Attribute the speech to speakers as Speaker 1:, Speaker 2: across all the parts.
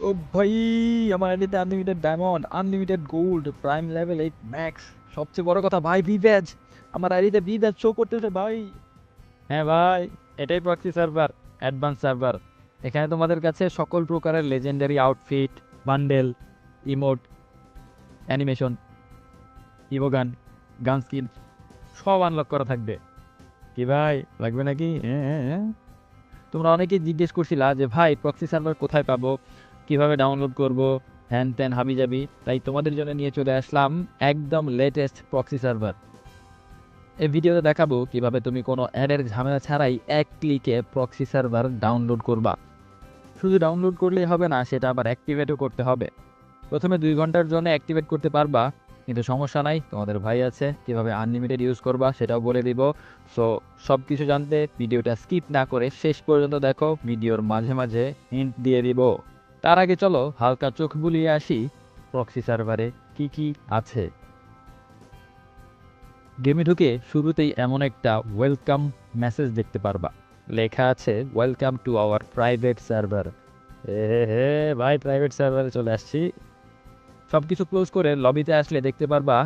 Speaker 1: ও ভাই, আমার আইডিতে unlimited diamond unlimited gold prime level eight max সবচেয়ে বড় কথা ভাই বি ব্যাজ আমার আইডিতে বি ব্যাজ শো করতেছে ভাই। হ্যাঁ ভাই, এটাই প্রক্সি সার্ভার অ্যাডভান্স সার্ভার এখানে তোমাদের কাছে সকল প্রকারের legendary outfit bundle emote animation evo gun gun skin সব আনলক করা থাকবে। কি ভাই, লাগবে নাকি? হ্যাঁ হ্যাঁ হ্যাঁ। তোমরা অনেকেই জিজ্ঞেস করছিলা যে ভাই প্রক্সি সার্ভার কোথায় পাবো? কীভাবে ডাউনলোড করব? হ্যান ত্যান হাবি যাবি তাই তোমাদের জন্য নিয়ে চলে আসলাম একদম লেটেস্ট প্রক্সি সার্ভার এই ভিডিওতে দেখাবো কীভাবে তুমি কোনো অ্যাডের ঝামেলা ছাড়াই এক ক্লিকে প্রক্সি সার্ভার ডাউনলোড করবা। শুধু ডাউনলোড করলেই হবে না, সেটা আবার অ্যাক্টিভেটও করতে হবে। প্রথমে দুই ঘণ্টার জন্য অ্যাক্টিভেট করতে পারবা, কিন্তু সমস্যা নাই, তোমাদের ভাই আছে, কীভাবে আনলিমিটেড ইউজ করবা সেটাও বলে দিব। সো সব কিছু জানতে ভিডিওটা স্কিপ না করে শেষ পর্যন্ত দেখো, ভিডিওর মাঝে মাঝে হিন্ট দিয়ে দিব। তার আগে চলো হালকা চোখ বুলিয়ে আসি প্রক্সি সার্ভারে কি কি আছে। গেমে ঢুকে শুরুতেই এমন একটা ওয়েলকাম মেসেজ দেখতে পারবা। লেখা আছে welcome to our private server হে ভাই প্রাইভেট সার্ভারে চলে আসছি। সব কিছু ক্লোজ করে লবিতে আসলে দেখতে পারবা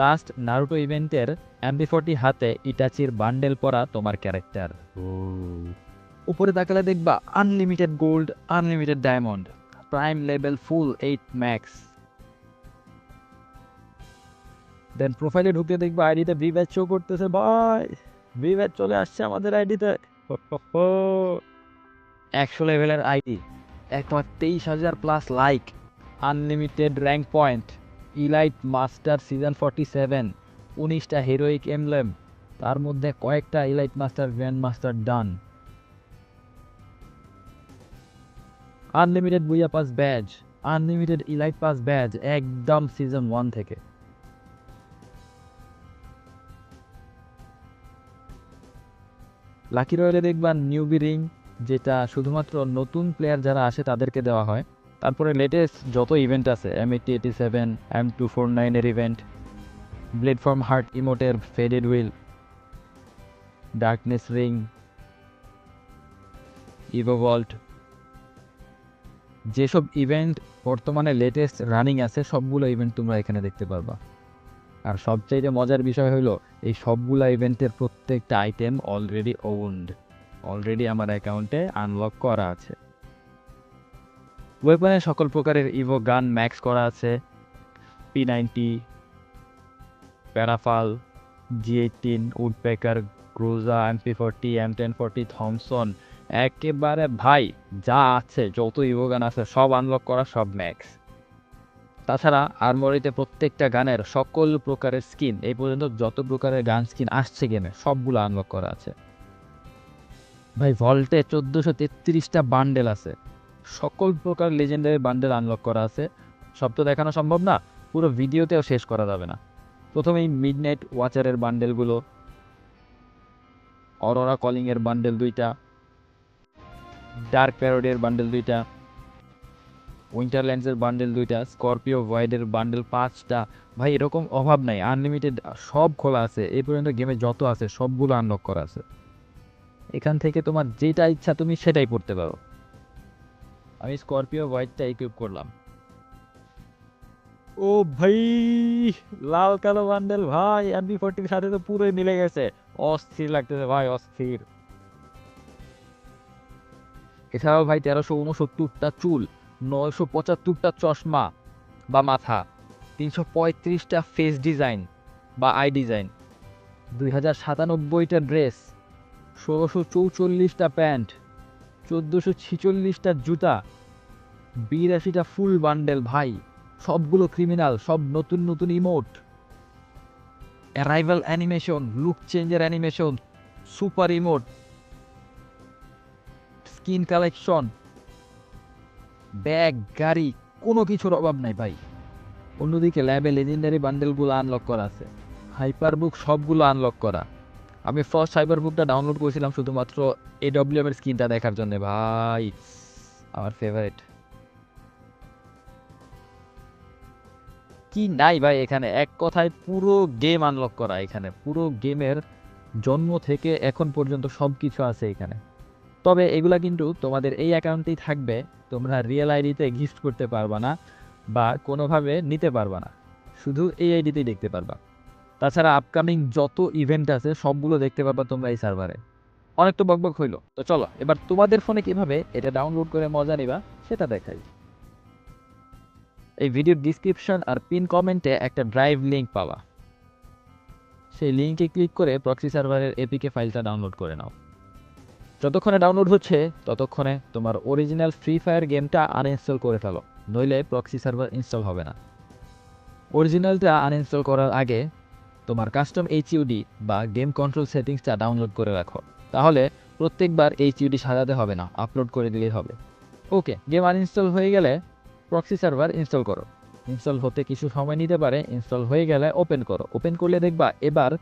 Speaker 1: লাস্ট নারুটো ইভেন্টের এমবি ফোরটি হাতে ইটাচির বান্ডেল পরা তোমার ক্যারেক্টার উপরে তাকালে দেখবা unlimited gold unlimited diamond prime level full eight max then প্রোফাইলে ঢুকতে দেখবা আইডিতে ভি ব্যাচ শো করতেছে, ভাই ভি ব্যাচ চলে আসছে আমাদের আইডিতে একশো লেভেলের আইডি একবার তেইশ হাজার plus like unlimited rank point elite master season forty seven উনিশটা হিরোইক এমলেম তার মধ্যে কয়েকটা elite master grand master done unlimited booyah pass badge unlimited elite pass badge একদম সিজন ওয়ান থেকে। লাকি রয়েলে দেখবেন নিউবি রিং যেটা শুধুমাত্র নতুন প্লেয়ার যারা আসে তাদেরকে দেওয়া হয়। তারপরে লেটেস্ট যত ইভেন্ট আছে M eighty eighty seven M two four নাইনের event blade form heart ইমোটের faded wheel darkness ring evo vault যেসব ইভেন্ট বর্তমানে লেটেস্ট রানিং আছে, সবগুলো ইভেন্ট তোমরা এখানে দেখতে পারবা। আর সবচাইতে মজার বিষয় হলো, এই সবগুলো ইভেন্টের প্রত্যেকটা আইটেম অলরেডি ওন্ড অলরেডি আমার অ্যাকাউন্টে আনলক করা আছে। ওয়েপনে সকল প্রকারের ইভো গান ম্যাক্স করা আছে P ninety parafal G eighteen woodpecker ক্রুজা M P forty M ten forty Thompson একেবারে ভাই, যা আছে যত ইভো গান আছে, সব আনলক করা, সব ম্যাক্স তাছাড়া আরমরিতে প্রত্যেকটা গানের সকল প্রকারের স্কিন এই পর্যন্ত যত প্রকারের গান স্কিন আসছে গেমে সবগুলো আনলক করা আছে। ভাই ভল্টে চোদ্দোশো তেত্রিশটা বান্ডেল আছে। সকল প্রকার লেজেন্ডারি বান্ডেল আনলক করা আছে। সব তো দেখানো সম্ভব না, পুরো ভিডিওতেও শেষ করা যাবে না। প্রথমেই মিড নাইট ওয়াচারের বান্ডেলগুলো অরোরা কলিংয়ের বান্ডেল দুইটা ডার্ক প্যারোডের বান্ডেল দুইটা উইন্টারল্যান্ডসের বান্ডেল দুইটা স্করপিও ভয়েডের বান্ডেল পাঁচটা। ভাই, এরকম অভাব নাই আনলিমিটেড সব খোলা আছে, এই পর্যন্ত গেমে যত আছে, সবগুলো আনলক করা আছে। এখান থেকে তোমার যেটা ইচ্ছা তুমি সেটাই পড়তে পারো। আমি স্করপিও হোয়াইটটা ইকুইপ করলাম। ও ভাই, লাল কালো বান্ডেল ভাই এমবি ফোরটির সাথে তো পুরোই মিলে গেছে। অস্থির লাগতেছে, ভাই, অস্থির। এছাড়াও ভাই তেরোশো উনসত্তরটা চুল, নয়শো পঁচাত্তরটা চশমা বা মাথা, তিনশো পঁয়ত্রিশটা ফেস ডিজাইন বা আই ডিজাইন দুই হাজার সাতানব্বইটা ড্রেস ষোলোশো চৌচল্লিশটা প্যান্ট, চোদ্দোশো ছিচল্লিশটা জুতা, বিরাশিটা ফুল বান্ডেল ভাই, সবগুলো ক্রিমিনাল সব নতুন নতুন ইমোট অ্যারাইভাল অ্যানিমেশন লুক চেঞ্জের animation super emote skin collection bag গাড়ি, কোনো কিছুর অভাব নাই ভাই। অন্যদিকে ল্যাবে লেজেন্ডারি বান্ডেলগুলো আনলক করা আছে। হাইপার বুক সবগুলো আনলক করা। আমি ফার্স্ট হাইপার বুকটা ডাউনলোড করেছিলাম শুধুমাত্র এডব্লিউএম এর স্ক্রিনটা দেখার জন্য ভাই। আমার ফেভারিট কি নাই ভাই এখানে? এক কথায় পুরো গেম আনলক করা এখানে। পুরো গেমের জন্ম থেকে এখন পর্যন্ত সব কিছু আছে এখানে। তবে এগুলা কিন্তু তোমাদের এই অ্যাকাউন্টেই থাকবে। তোমরা রিয়েল আইডিতে গিফট করতে পারবা না বা কোনোভাবে নিতে পারবা না। শুধু এই আইডিতেই দেখতে পারবা। তাছাড়া আপকামিং যত ইভেন্ট আছে, সবগুলো দেখতে পারবা তোমরা এই সার্ভারে অনেক তো বকবক হইল। তো চলো, এবার তোমাদের ফোনে কীভাবে এটা ডাউনলোড করে মজা নিবা, সেটা দেখাই। এই ভিডিওর ডিসক্রিপশন আর পিন কমেন্টে একটা ড্রাইভ লিংক পাওয়া সেই লিঙ্কে ক্লিক করে প্রক্সি সার্ভারের এপিকে ফাইলটা ডাউনলোড করে নাও। যতক্ষণে ডাউনলোড হচ্ছে, ততক্ষণে তোমার অরিজিনাল ফ্রি ফায়ার গেমটা আনইনস্টল করে ফেলো। নইলে প্রক্সি সার্ভার ইনস্টল হবে না। অরিজিনালটা আনইনস্টল করার আগে তোমার কাস্টম এইচইউডি বা গেম কন্ট্রোল সেটিংসটা ডাউনলোড করে রাখো। তাহলে প্রত্যেকবার এইচইউডি সাজাতে হবে না আপলোড করে দিলেই হবে। ওকে গেম আনইনস্টল হয়ে গেলে প্রক্সি সার্ভার ইনস্টল করো। ইনস্টল হতে কিছু সময় নিতে পারে ইনস্টল হয়ে গেলে ওপেন করো। ওপেন করলে দেখবা এবার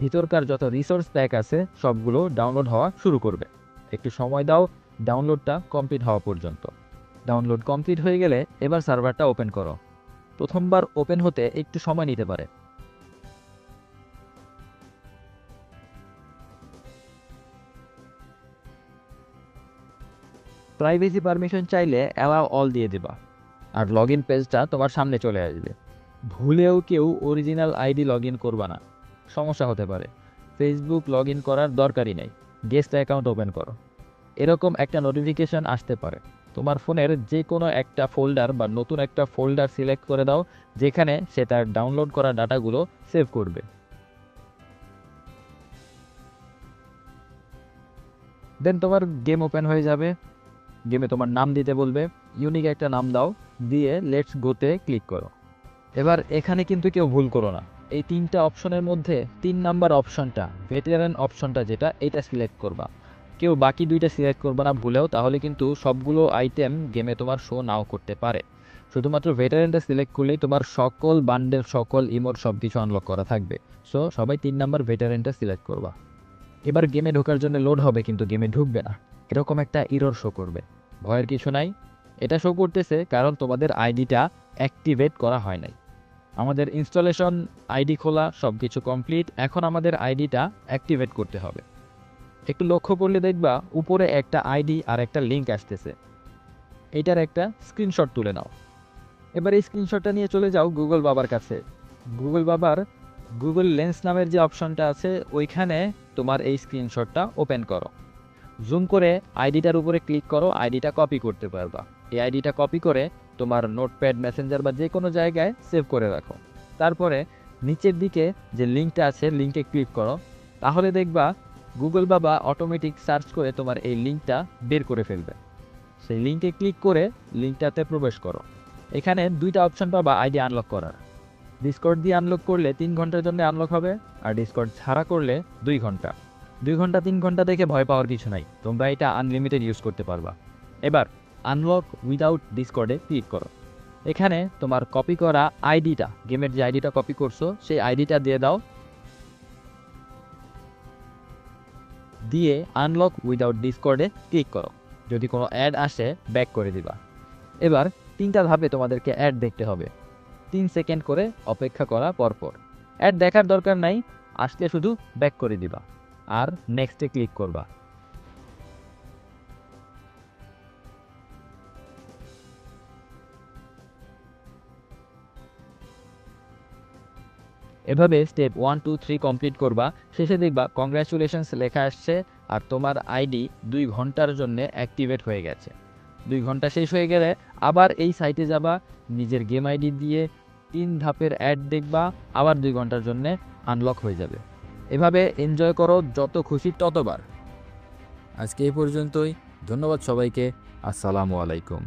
Speaker 1: ভিতরকার যত রিসোর্স প্যাক আছে, সবগুলো ডাউনলোড হওয়া শুরু করবে। একটু সময় দাও ডাউনলোডটা কমপ্লিট হওয়া পর্যন্ত। ডাউনলোড কমপ্লিট হয়ে গেলে এবার সার্ভারটা ওপেন করো। প্রথমবার ওপেন হতে একটু সময় নিতে পারে। প্রাইভেসি পারমিশন চাইলে অ্যালাউ অল দিয়ে দেবা। আর লগ ইন পেজটা তোমার সামনে চলে আসবে। ভুলেও কেউ অরিজিনাল আইডি লগ ইন করবা না। সমস্যা হতে পারে। ফেসবুক লগ ইন করার দরকারই নেই। গেস্ট অ্যাকাউন্ট ওপেন করো। এরকম একটা নোটিফিকেশন আসতে পারে। তোমার ফোনের যে কোনো একটা ফোল্ডার বা নতুন একটা ফোল্ডার সিলেক্ট করে দাও, যেখানে সে তার ডাউনলোড করা ডাটাগুলো সেভ করবে। দেন তোমার গেম ওপেন হয়ে যাবে। গেমে তোমার নাম দিতে বলবে। ইউনিক একটা নাম দাও। দিয়ে লেটস গোতে ক্লিক করো। এবার এখানে কিন্তু কেউ ভুল করো না। এই তিনটা অপশনের মধ্যে তিন নাম্বার অপশনটা ভেটেরান অপশনটা যেটা এটা সিলেক্ট করবা। কেউ বাকি দুইটা সিলেক্ট করবা না ভুলেও, তাহলে কিন্তু সবগুলো আইটেম গেমে তোমার শো নাও করতে পারে। শুধুমাত্র ভেটারেনটা সিলেক্ট করলেই তোমার সকল বান্ডেল সকল ইমোট সব কিছু আনলক করা থাকবে। সো সবাই তিন নাম্বার ভেটারেনটা সিলেক্ট করবা। এবার গেমে ঢোকার জন্য লোড হবে, কিন্তু গেমে ঢুকবে না। এরকম একটা ইরর শো করবে। ভয়ের কিছু নাই। এটা শো করতেছে কারণ তোমাদের আইডিটা অ্যাক্টিভেট করা হয় নাই। আমাদের ইনস্টলেশন আইডি খোলা সব কিছু কমপ্লিট। এখন আমাদের আইডিটা অ্যাক্টিভেট করতে হবে। একটু লক্ষ্য করলে দেখবা, উপরে একটা আইডি আর একটা লিঙ্ক আসতেছে। এটার একটা স্ক্রিনশট তুলে নাও। এবার এই স্ক্রিনশটটা নিয়ে চলে যাও গুগল বাবার কাছে। গুগল বাবার গুগল লেন্স নামের যে অপশনটা আছে, ওইখানে তোমার এই স্ক্রিনশটটা ওপেন করো। জুম করে আইডিটার উপরে ক্লিক করো, আইডিটা কপি করতে পারবা। এই আইডিটা কপি করে তোমার নোটপ্যাড, মেসেঞ্জার বা যে কোনো জায়গায় সেভ করে রাখো। তারপরে নিচের দিকে যে লিঙ্কটা আছে, লিঙ্কে ক্লিক করো। তাহলে দেখবা গুগল বাবা অটোমেটিক সার্চ করে তোমার এই লিঙ্কটা বের করে ফেলবে। সেই লিঙ্কে ক্লিক করে লিঙ্কটাতে প্রবেশ করো। এখানে দুইটা অপশন পাবা, আইডি আনলক করার। ডিসকর্ড দিয়ে আনলক করলে তিন ঘণ্টার জন্য আনলক হবে, আর ডিসকর্ড ছাড়া করলে দুই ঘণ্টা। দুই ঘণ্টা, তিন ঘণ্টা দেখে ভয় পাওয়ার কিছু নাই, তোমরা এটা আনলিমিটেড ইউজ করতে পারবা। এবার আনলক উইদাউট ডিসকর্ডে ক্লিক করো। এখানে তোমার কপি করা আইডিটা গেমের যে আইডিটা কপি করছ, সেই আইডিটা দিয়ে দাও। দিয়ে আনলক উইদাউট ডিসকর্ডে ক্লিক করো। যদি কোনো অ্যাড আসে ব্যাক করে দিবা। এবার তিনটা ধাপে তোমাদেরকে অ্যাড দেখতে হবে। তিন সেকেন্ড করে অপেক্ষা করা পরপর। অ্যাড দেখার দরকার নাই, আসলে শুধু ব্যাক করে দিবা। আর নেক্সটে ক্লিক করবা। এভাবে step one two three complete করবা, শেষে দেখবা কংগ্রাচুলেশনস লেখা আসছে আর তোমার আইডি দুই ঘণ্টার জন্য অ্যাক্টিভেট হয়ে গেছে। দুই ঘণ্টা শেষ হয়ে গেলে আবার এই সাইটে যাবা, নিজের গেম আইডি দিয়ে তিন ধাপের অ্যাড দেখবা, আবার দুই ঘণ্টার জন্য আনলক হয়ে যাবে। এভাবে এনজয় করো, যত খুশি ততবার। আজকে এই পর্যন্তই, ধন্যবাদ সবাইকে, আসসালামু আলাইকুম।